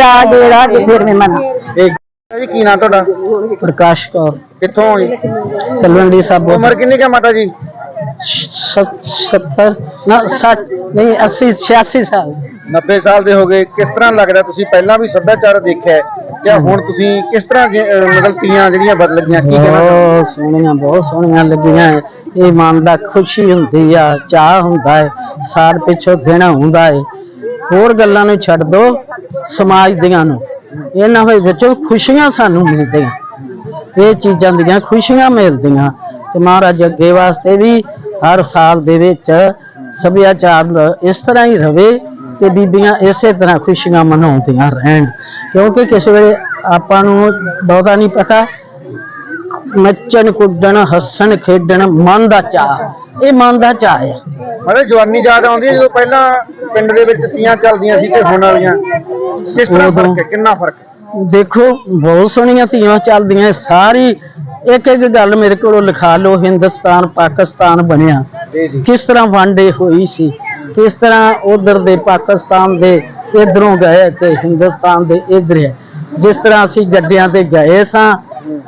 ਗੇੜਾ ਗੇੜਾ ਕੇ ਫਿਰ ਮੈਂ ਮੰਨ ਇਹ ਜੀ ਕੀ ਨਾਂ ਤੁਹਾਡਾ? ਪ੍ਰਕਾਸ਼ ਕੌਰ। ਕਿੱਥੋਂ ਹੋ ਜੀ? ਤਲਵੰਡੀ ਸਾਬੋ ਉਮਰ ਕਿੰਨੀ ਕੁ ਹੈ ਮਾਤਾ ਜੀ? 70 ਨਾ 60 ਨਹੀਂ 80 86 ਸਾਲ। 90 ਸਾਲ ਦੇ ਹੋ ਗਏ। ਕਿਸ ਤਰ੍ਹਾਂ ਲੱਗਦਾ ਤੁਸੀਂ ਪਹਿਲਾਂ ਵੀ ਸੱਭਿਆਚਾਰ ਦੇਖਿਆ ਹੈ? ਜਾਂ ਹੁਣ ਤੁਸੀਂ ਕਿਸ ਤਰ੍ਹਾਂ ਜੇ- ਅਹ ਮਤਲਬ ਤੀਆਂ ਜਿਹੜੀਆਂ ਬਦਲ ਗਈਆਂ ਕੀ ਕਹਿਣਾ ਬਹੁਤ ਸੋਹਣੀਆਂ ਬਹੁਤ ਸੋਹਣੀਆਂ ਲੱਗੀਆਂ ਹੈ। ਇਹ ਮਨ ਦਾ ਖੁਸ਼ੀ ਹੁੰਦੀ ਆ ਚਾਹ ਹੁੰਦਾ ਹੈ ਸਾਲ ਪਿੱਛੋਂ ਦਿਨ ਹੁੰਦਾ ਹੈ। ਹੋਰ ਗੱਲਾਂ ਨੂੰ ਛੱਡ ਦੋ ਸਮਾਜ ਦੀਆਂ ਨੂੰ। ਇਹਨਾਂ ਹੋਏ ਵਿੱਚੋਂ ਖੁਸ਼ੀਆਂ ਸਾਨੂੰ ਮਿਲਦੀਆਂ। ਇਹ ਚੀਜ਼ਾਂ ਦੀਆਂ ਖੁਸ਼ੀਆਂ ਮਿਲਦੀਆਂ। ਤੇ ਮਹਾਰਾਜ ਅੱਗੇ ਵਾਸਤੇ ਵੀ ਹਰ ਸਾਲ ਦੇ ਵਿੱਚ ਸੱਭਿਆਚਾਰ ਇਸ ਤਰ੍ਹਾਂ ਹੀ ਰਵੇ ਤੇ ਬੀਬੀਆਂ ਇਸੇ ਤਰ੍ਹਾਂ ਖੁਸ਼ੀਆਂ ਮਨਾਉਂਦੀਆਂ ਰਹਿਣ। ਕਿਉਂਕਿ ਕਿਸੇ ਵੇਲੇ ਆਪਾਂ ਨੂੰ ਬਹੁਤਾ ਨਹੀਂ ਪਤਾ ਨੱਚਣ ਕੁੱਦਣ ਹੱਸਣ ਖੇਡਣ ਮਨ ਦਾ ਚਾਹ ਇਹ ਮਨ ਦਾ ਚਾਹ ਹੈ ਮਤਲਬ ਜਵਾਨੀ ਯਾਦ ਆਉਂਦੀ ਹੈ ਜਦੋਂ ਪਹਿਲਾਂ ਪਿੰਡ ਦੇ ਵਿੱਚ ਤੀਆਂ ਚੱਲਦੀਆਂ ਸੀ ਤੇ ਹੁਣ ਵਾਲੀਆਂ। ਕਿਸ ਤਰ੍ਹਾਂ ਫ਼ਰਕ ਹੈ? ਕਿੰਨਾ ਫ਼ਰਕ ਹੈ? ਦੇਖੋ ਬਹੁਤ ਸੋਹਣੀਆਂ ਧੀਆਂ ਚੱਲਦੀਆਂ ਸਾਰੀ ਇੱਕ ਇੱਕ ਗੱਲ ਮੇਰੇ ਕੋਲੋਂ ਲਿਖਾ ਲਓ ਹਿੰਦੁਸਤਾਨ ਪਾਕਿਸਤਾਨ ਬਣਿਆ। ਕਿਸ ਤਰ੍ਹਾਂ ਵੰਡੇ ਹੋਈ ਸੀ? ਕਿਸ ਤਰ੍ਹਾਂ ਉਧਰ ਦੇ ਪਾਕਿਸਤਾਨ ਦੇ ਇਧਰੋਂ ਗਏ ਤੇ ਹਿੰਦੁਸਤਾਨ ਦੇ ਇਧਰ ਜਿਸ ਤਰ੍ਹਾਂ ਅਸੀਂ ਗੱਡਿਆਂ ਤੇ ਗਏ ਸਾਂ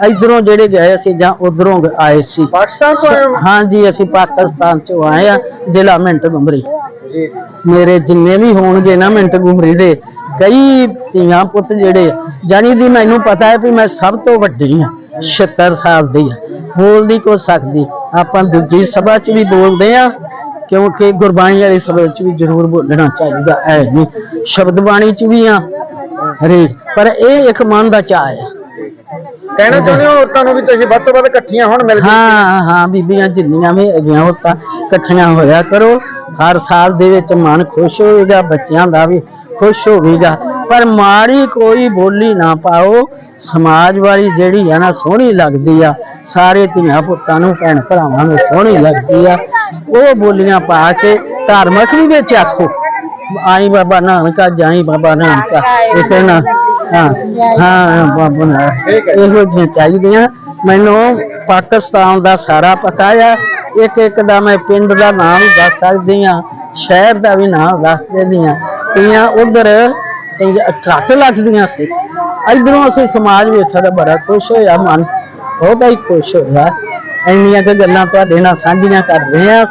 ਇਧਰੋਂ ਜਿਹੜੇ ਗਏ ਸੀ ਜਾਂ ਉਧਰੋਂ ਆਏ ਸੀ। ਪਾਕਿਸਤਾਨ ਤੋਂ ਆਏ ਹੋ? ਹਾਂਜੀ ਅਸੀਂ ਪਾਕਿਸਤਾਨ ਚੋਂ ਆਏ ਆ ਜ਼ਿਲ੍ਹਾ ਮਿੰਟ ਗੁਮਰੀ ਜੀ। ਮੇਰੇ ਜਿੰਨੇ ਵੀ ਹੋਣਗੇ ਨਾ ਮਿੰਟ ਗੁਮਰੀ ਦੇ ਕਈ ਧੀਆਂ ਪੁੱਤ ਜਿਹੜੇ ਜਾਨੀ ਦੀ ਮੈਨੂੰ ਪਤਾ ਹੈ ਵੀ ਮੈਂ ਸਭ ਤੋਂ ਵੱਡੀ ਆ 76 ਸਾਲ ਦੀ ਆ ਬੋਲ ਨਹੀਂ ਕੋ ਸਕਦੀ। ਆਪਾਂ ਦੂਜੀ ਸਭਾ 'ਚ ਵੀ ਬੋਲਦੇ ਆ ਕਿਉਂਕਿ ਗੁਰਬਾਣੀ ਵਾਲੀ ਸਭਾ 'ਚ ਵੀ ਜ਼ਰੂਰ ਬੋਲਣਾ ਚਾਹੀਦਾ ਹੈ। ਨਹੀਂ ਸ਼ਬਦ ਬਾਣੀ 'ਚ ਵੀ ਆ ਹਰੇ ਪਰ ਇਹ ਇੱਕ ਮਨ ਦਾ ਚਾਹ ਆ ਕਹਿਣਾ ਚਾਹੁੰਦੇ ਹੋ ਔਰਤਾਂ ਨੂੰ ਵੀ ਤੁਸੀਂ ਵੱਧ ਤੋਂ ਵੱਧ ਇਕੱਠੀਆਂ ਹੁਣ ਮਿਲ ਕੇ? ਹਾਂ ਹਾਂ ਬੀਬੀਆਂ ਜਿੰਨੀਆਂ ਵੀ ਹੈਗੀਆਂ ਉਹ ਤਾਂ ਇਕੱਠੀਆਂ ਹੋਇਆ ਕਰੋ। ਹਰ ਸਾਲ ਦੇ ਵਿੱਚ ਮਨ ਖੁਸ਼ ਹੋਏਗਾ ਬੱਚਿਆਂ ਦਾ ਵੀ ਖੁਸ਼ ਹੋਵੇਗਾ। ਪਰ ਮਾੜੀ ਕੋਈ ਬੋਲੀ ਨਾ ਪਾਓ। ਸਮਾਜ ਵਾਲੀ ਜਿਹੜੀ ਆ ਨਾ ਸੋਹਣੀ ਲੱਗਦੀ ਆ। ਸਾਰੇ ਧੀਆਂ ਪੁੱਤਾਂ ਨੂੰ ਭੈਣ ਭਰਾਵਾਂ ਨੂੰ ਸੋਹਣੀ ਲੱਗਦੀ ਆ। ਉਹ ਬੋਲੀਆਂ ਪਾ ਕੇ ਧਾਰਮਿਕ ਵੀ ਵਿੱਚ ਆਖੋ। ਆਈ ਬਾਬਾ ਨਾਨਕਾ ਜਾਈ ਬਾਬਾ ਨਾਨਕਾ। ਇਹ ਕਹਿਣਾ ਹਾਂ ਹਾਂ ਬਾਬਾ ਇਹੋ ਜਿਹੀਆਂ ਚਾਹੀਦੀਆਂ। ਮੈਨੂੰ ਪਾਕਿਸਤਾਨ ਦਾ ਸਾਰਾ ਪਤਾ ਆ। ਇੱਕ ਇੱਕ ਦਾ ਮੈਂ ਪਿੰਡ ਦਾ ਨਾਮ ਵੀ ਦੱਸ ਸਕਦੀ ਆ ਸ਼ਹਿਰ ਦਾ ਵੀ ਨਾਮ ਦੱਸ ਦਿੰਦੀ ਆ ਤੀਆਂ ਉਧਰ ਘੱਟ ਲੱਗਦੀਆਂ ਸੀ। ਇਧਰੋਂ ਅਸੀਂ ਸਮਾਜ ਵੇਖਿਆ ਤਾਂ ਬੜਾ ਖੁਸ਼ ਹੋਇਆ, ਮਨ। ਬਹੁਤਾ ਹੀ ਖੁਸ਼ ਹੋਇਆ। ਇੰਨੀਆਂ ਕੁ ਗੱਲਾਂ ਤੁਹਾਡੇ ਨਾਲ ਸਾਂਝੀਆਂ ਕਰ ਰਹੇ ਆ